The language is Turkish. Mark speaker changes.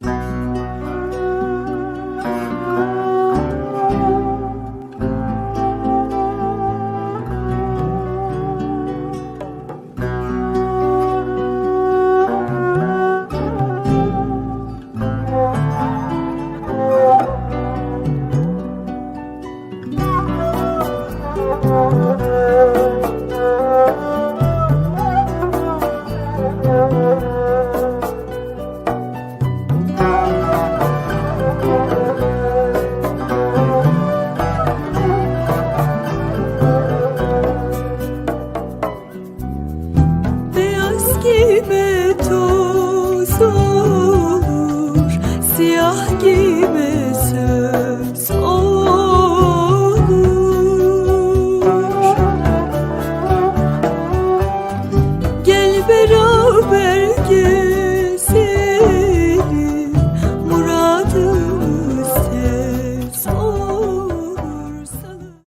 Speaker 1: Thank you. gibi toz olur Siyah gibi söz olur. Gel beraber